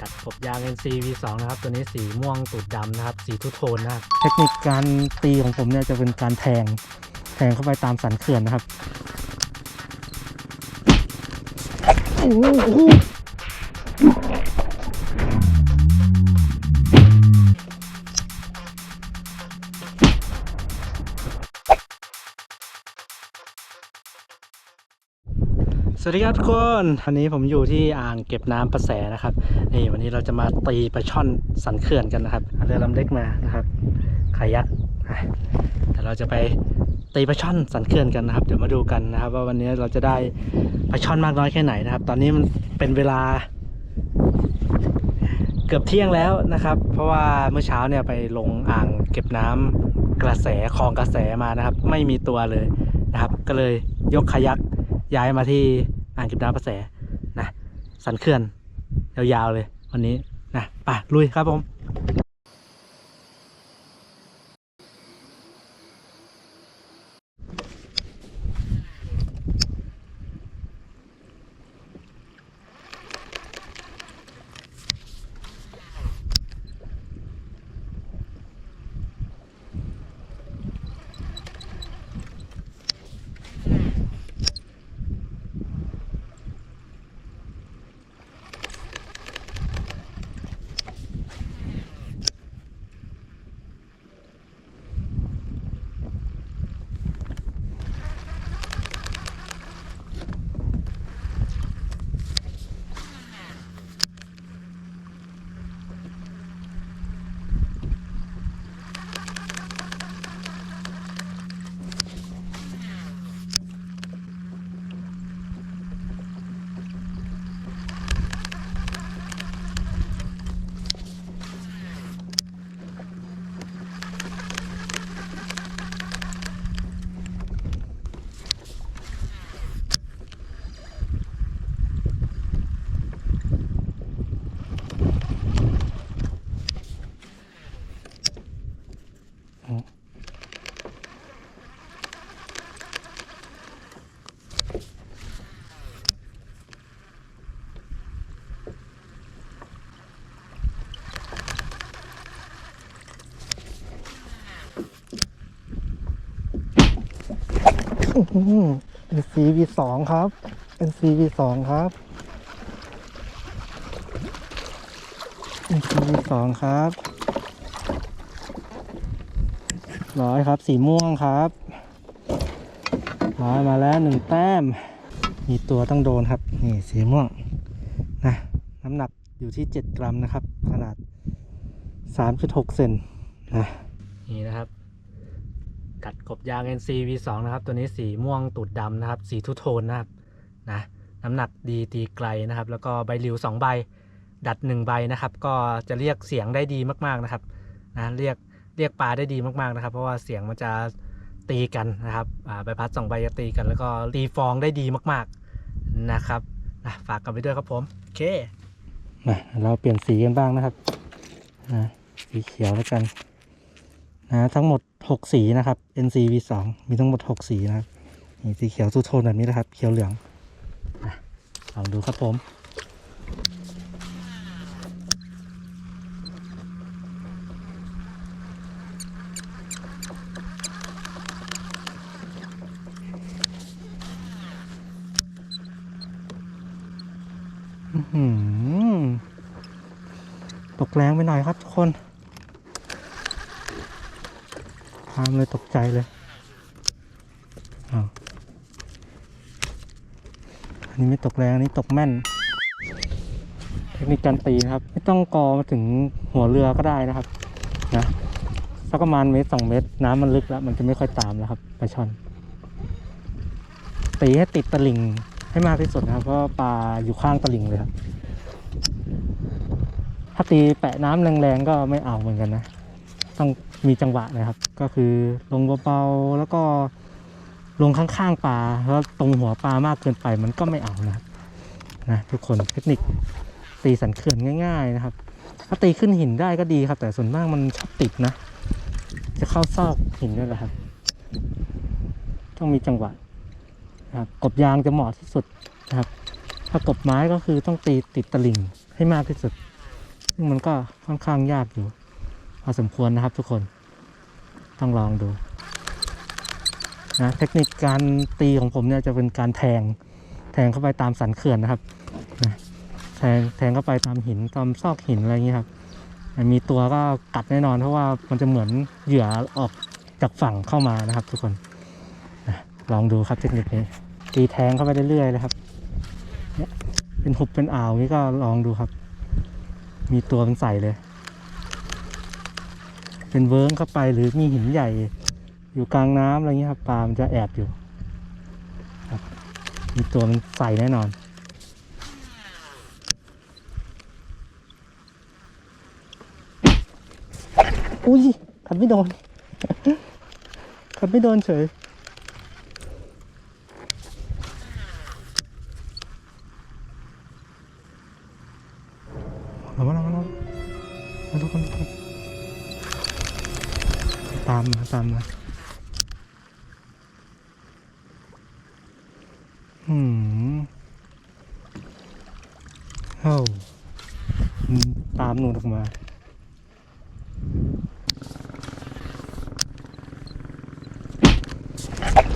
กัดกบยาง NC V2 นะครับ ตัวนี้สีม่วงตูดดำนะครับ สีทุโทนนะครับเทคนิคการตีของผมเนี่ยจะเป็นการแทง แทงเข้าไปตามสันเขื่อนนะครับโอ้โห สวัสดีครับทุกคนวันนี้ผมอยู่ที่อ่างเก็บน้ำประแสนะครับนี่วันนี้เราจะมาตีปลาช่อนสันเขื่อนกันนะครับเอาเรือลำเล็กมานะครับขายักอ่เราจะไปตีปลาช่อนสันเขื่อนกันนะครับ เดี๋ยวมาดูกันนะครับ ว่าวันนี้เราจะได้ปลาช่อนมากน้อยแค่ไหนนะครับ ตอนนี้มันเป็นเวลา เกือบเที่ยงแล้วนะครับ เพราะว่าเมื่อเช้าเนี่ยไปลงอ่างเก็บน้ำกระแสคลองกระแสมานะครับ ไม่มีตัวเลยนะครับ ก็เลยยกคายัก ย้ายมาที่อ่างเก็บน้ำประแสนะสันเขื่อนยาวๆเลยวันนี้นะไป่ะลุยครับผม อื้อหือ NCV2 ครับ NCV2 ครับ NCV2 ครับร้อยครับ สีม่วงครับร้อยมาแล้วหนึ่งแต้ม มีตัวต้องโดนครับ นี่สีม่วงนะน้ำหนักอยู่ที่ 7 กรัมนะครับ ขนาด 3.6 เซนนะนี่นะครับ กัดกบยาง NC V2 นะครับ ตัวนี้สีม่วงตูดดำนะครับ สีทุโทนนะครับนะน้ำหนักดีตีไกลนะครับ แล้วก็ใบหลิว 2 ใบ ดัด 1 ใบนะครับ ก็จะเรียกเสียงได้ดีมากๆนะครับนะเรียกเรียกปลาได้ดีมากๆนะครับ เพราะว่าเสียงมันจะตีกันนะครับใบพัดสองใบจะตีกัน แล้วก็ตีฟองได้ดีมากๆนะครับนะฝากกันไปด้วยครับผมโอเคมาเราเปลี่ยนสีกันบ้างนะครับนะสีเขียวแล้วกันนะทั้งหมด 6สีนะครับ NCV2 มีทั้งหมด6สีนะครับนี่สีเขียวทูโทนแบบนี้นะครับ เขียวเหลืองลองดูครับผมหือตกแรงไปหน่อยครับทุกคน พามเลยตกใจเลยอ้าวอันนี้ไม่ตกแรงอันนี้ตกแม่น เทคนิคการตีนะครับ ไม่ต้องกอมาถึงหัวเรือก็ได้นะครับนะสักประมาณเมตรสองเมตร น้ำมันลึกแล้ว มันจะไม่ค่อยตามแล้วครับปลาช่อน ตีให้ติดตะลิ่งให้มากที่สุดนะครับเพราะปลาอยู่ข้างตะลิ่งเลยครับ ถ้าตีแปะน้ำแรงๆก็ไม่เอาเหมือนกันนะ ต้อง มีจังหวะนะครับ ก็คือลงเบาๆแล้วก็ลงข้างๆปลาแล้วตรงหัวปลามากเกินไปมันก็ไม่เอานะครับนะทุกคนเทคนิคตีสันเขื่อนง่าย ๆนะครับ ถ้าตีขึ้นหินได้ก็ดีครับ แต่ส่วนมากมันชอบติดนะ จะเข้าซอกหินด้วยแหละครับ ต้องมีจังหวะนะครับกบยางจะเหมาะที่สุดนะครับ ถ้ากบไม้ก็คือต้องตีติดตะลิ่งให้มากที่สุด ซึ่งมันก็ค่อนข้างยากอยู่ พอสมควรนะครับทุกคนต้องลองดูนะเทคนิคการตีของผมเนี่ยจะเป็นการแทงแทงเข้าไปตามสันเขื่อนนะครับนะแทงแทงเข้าไปตามหินตามซอกหินอะไรอย่างนี้ยครับมีตัวก็กัดแน่นอน เพราะว่ามันจะเหมือนเหยื่อออกจากฝั่งเข้ามานะครับ ทุกคนนะลองดูครับเทคนิคนี้ตีแทงเข้าไปเรื่อยๆเลยครับเนี่ยเป็นหุบเป็นอ่าวนี่ก็ลองดูครับ มีตัวเป็นใสเลย เป็นเวิร์งเข้าไปหรือมีหินใหญ่ อยู่กลางน้ำอะไรเงี้ยครับปลามันจะแอบอยู่ครับมีตัวมันใส่แน่นอน อุ้ยขัดไม่โดนขัดไม่โดนเฉยเอามาแล้วมาแล้วมาทุกคนทุกคน ตามมาตามมาอืมเอ้าตามหนูออกมา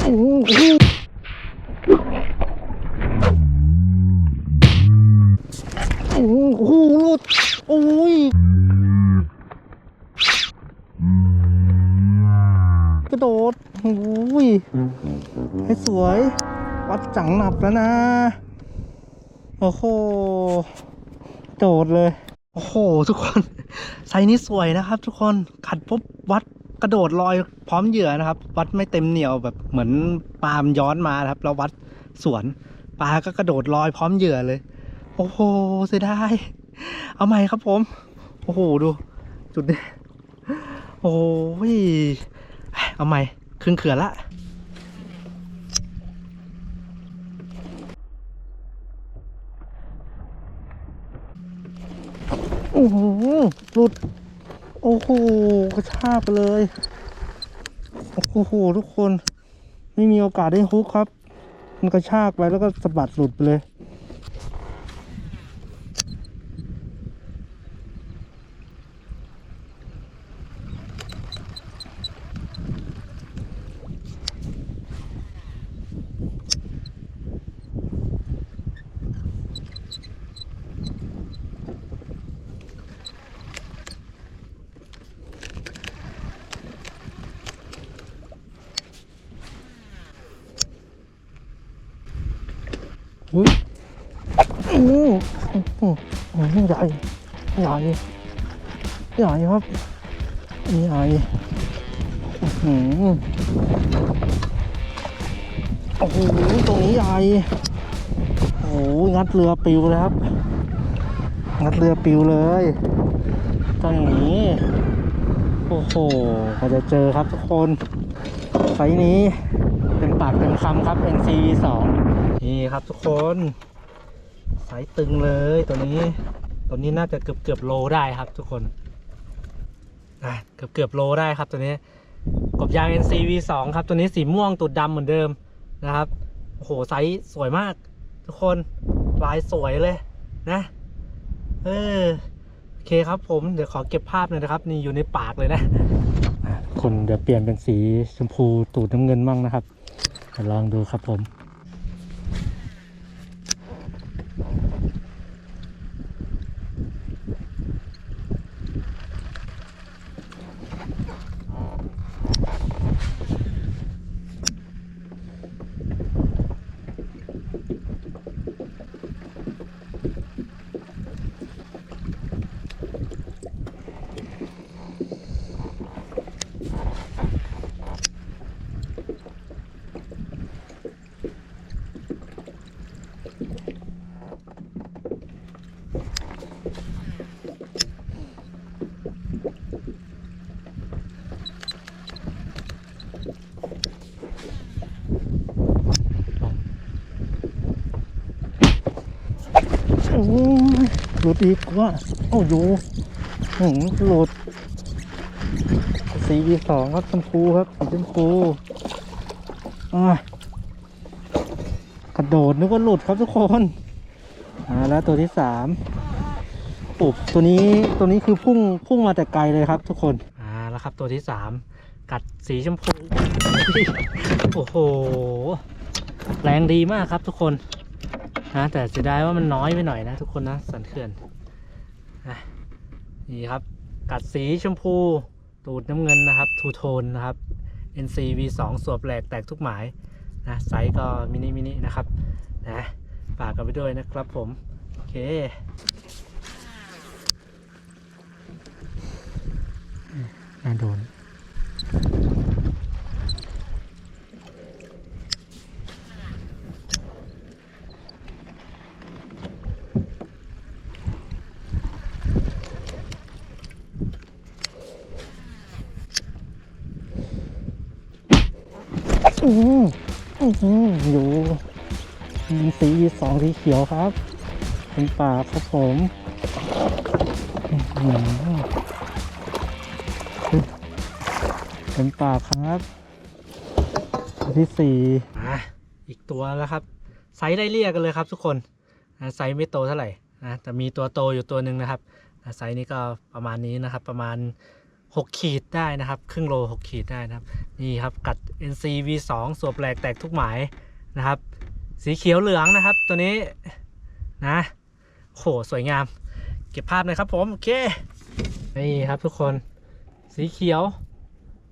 โอ้โหโอ้โหลุดโอ้ย กระโดดโอ้ยให้สวย วัดจังหนับแล้วนะ โอ้โห โดดเลย โอ้โห ทุกคน ไซนี้สวยนะครับ ทุกคน ขัดปุ๊บวัดกระโดดลอยพร้อมเหยื่อนะครับ วัดไม่เต็มเหนียวแบบเหมือนปลามย้อนมาครับแล้ววัดสวนปลาก็กระโดดลอยพร้อมเหยื่อเลย โอ้โหเสียดายเอาใหม่ครับผม โอ้โห ดู จุดนี้ โอ้ย เอาใหม่ครึ่งเขื่อนละโอ้โหหลุด โอ้โหกระชากไปเลย โอ้โห ทุกคน ไม่มีโอกาสได้ฮุกครับ มันกระชากไปแล้วก็สะบัดหลุดไปเลย อุ้ยโอ้โหโอ้หโอ้โหใหญ่ใหญ่ใหญ่ครับใหญ่โอ้โหตรงนี้ใหญ่โอ้โหงัดเรือปิวเลยครับ งัดเรือปิวเลยต้องอย่างนี้ โอ้โหก็จะเจอครับทุกคนไฟนี้เต็มปากเต็มคำครับ NC 2 นี่ครับทุกคนสายตึงเลยตัวนี้ ตัวนี้น่าจะเกือบเกือบโลได้ครับทุกคนอะเกือบเกือบโลได้ครับตัวนี้ กบยาง NC V2 ครับ ตัวนี้สีม่วงตูดดำเหมือนเดิมนะครับโอ้โหไซส์สวยมาก ทุกคนลายสวยเลยนะเออโอเคครับผมเดี๋ยวขอเก็บภาพหน่อยนะครับ นี่อยู่ในปากเลยนะคนเดี๋ยวเปลี่ยนเป็นสีชมพูตูดน้ำเงินมั่งนะครับเดี๋ยวลองดูครับผม โอ้ยห ลุดอีกว่าโอ้อยู่หืมหลุดสีสองครับชมพูครับสีชมพูอ่ากระโดดนึกว่าหลุดครับทุกคนมาแล้วตัวที่สามปุบตัวนี้ตัวนี้คือพุ่งพุ่งมาแต่ไกลเลยครับ ทุกคนอ่าแล้วครับตัวที่สามกัดสีชมพู โอ้โห แรงดีมากครับทุกคน นะแต่เสียดายว่ามันน้อยไปหน่อยนะ ทุกคนนะสันเขื่อนนะนี่ครับ กัดสีชมพู ตูดน้ำเงินนะครับทูโทนนะครับ NC V2 สวบแหลกแตกทุกหมายนะไซส์ก็มินิมินินะครับนะฝากกันไปด้วยนะครับผม โอเคน่าโดน อืมอืมอยู่มีสีสองสีเขียวครับเป็นป่าครับผมเป็นป่าครับที่สี่อะอีกตัวแล้วครับไซส์ได้เรียกกันเลยครับทุกคนไซส์ไม่โตเท่าไหร่นะแต่มีตัวโตอยู่ตัวหนึ่งนะครับไซส์นี้ก็ประมาณนี้นะครับ ประมาณ 6 ขีดได้นะครับ ครึ่งโล 6 ขีดได้นะครับ นี่ครับกัด NC V2 สวบแหลกแตกทุกหมายนะครับ สีเขียวเหลืองนะครับ ตัวนี้นะโหสวยงาม เก็บภาพหน่อยครับผม โอเค นี่ครับทุกคนสีเขียว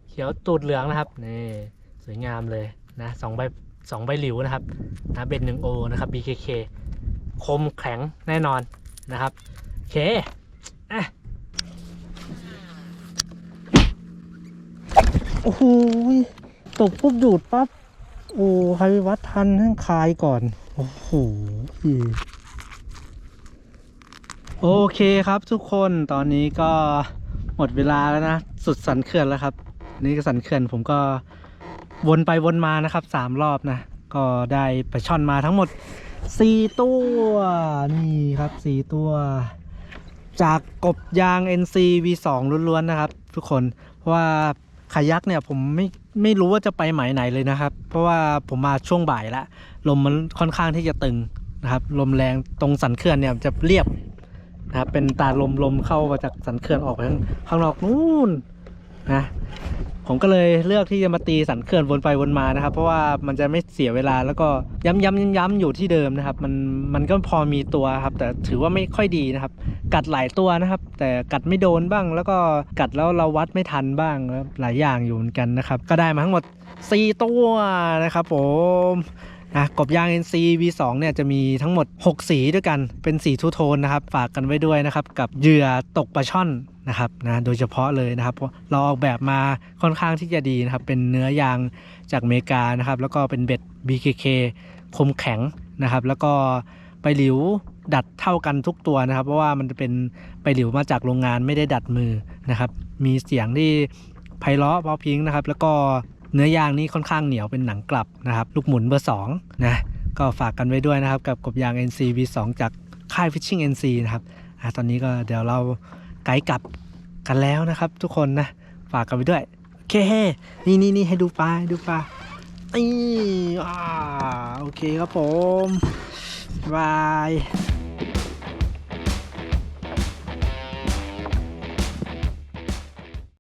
เขียวตูดเหลืองนะครับ นี่ สวยงามเลยนะสองใบสองใบหลิวนะครับนะเบ็ดหนึ่งโอนะครับ BKK คมแข็งแน่นอนนะครับ โอเคอะ โอ้โหตกปุ๊บดูดปั๊บ โอ้ใครวัดทันให้คลายก่อน โอ้โหโอเคครับทุกคนตอนนี้ก็หมดเวลาแล้วนะ สุดสันเขื่อนแล้วครับนี่ก็สันเขื่อนผมก็วนไปวนมานะครับสามรอบนะ ก็ได้ปลาช่อนมาทั้งหมด4ตัวนี่ครับ4ตัว จากกบยาง NC V2 ล้วนๆนะครับ ทุกคนเพราะว่า ขายักเนี่ยผมไม่ไม่รู้ว่าจะไปหมายไหนเลยนะครับ เพราะว่าผมมาช่วงบ่ายละลมมันค่อนข้างที่จะตึงนะครับ ลมแรงตรงสันเขื่อนเนี่ยจะเรียบนะครับเป็นตาลมลมเข้ามาจากสันเขื่อนออกไปข้างข้างนอกนู่นนะ ผมก็เลยเลือกที่จะมาตีสันเขื่อนวนไปวนมานะครับ เพราะว่ามันจะไม่เสียเวลาแล้วก็ย้ำย้ำย้ำย้ำอยู่ที่เดิมนะครับ มันมันก็พอมีตัวครับ แต่ถือว่าไม่ค่อยดีนะครับ กัดหลายตัวนะครับ แต่กัดไม่โดนบ้าง แล้วก็กัดแล้วเราวัดไม่ทันบ้างหลายอย่างอยู่เหมือนกันนะครับ ก็ได้มาทั้งหมด 4 ตัวนะครับผมนะกบยาง NC V2 เนี่ยจะมีทั้งหมด 6 สีด้วยกันเป็นสีทูโทนนะครับ ฝากกันไว้ด้วยนะครับ กับเหยื่อตกปลาช่อน นะครับนะโดยเฉพาะเลยนะครับเพราะเราออกแบบมาค่อนข้างที่จะดีนะครับ เป็นเนื้อยางจากอเมริกานะครับ แล้วก็เป็นเบ็ด BKK คมแข็งนะครับ แล้วก็ไปหลิวดัดเท่ากันทุกตัวนะครับ เพราะว่ามันจะเป็นไปหลิวมาจากโรงงานไม่ได้ดัดมือนะครับ มีเสียงที่ไพเราะเพราะพิงนะครับ แล้วก็เนื้อยางนี่ค่อนข้างเหนียวเป็นหนังกลับนะครับ ลูกหมุนเบอร์2นะก็ฝากกันไว้ด้วยนะครับ กับกบยาง NC V2 จากค่าย Fishing NC นะครับอตอนนี้ก็เดี๋ยวเรา ไกด์กลับกันแล้วนะครับ ทุกคนนะฝากกันไปด้วยโอเคนี่นี่นี่ให้ดูปลาดูปลาอีอ่าโอเคครับผมบาย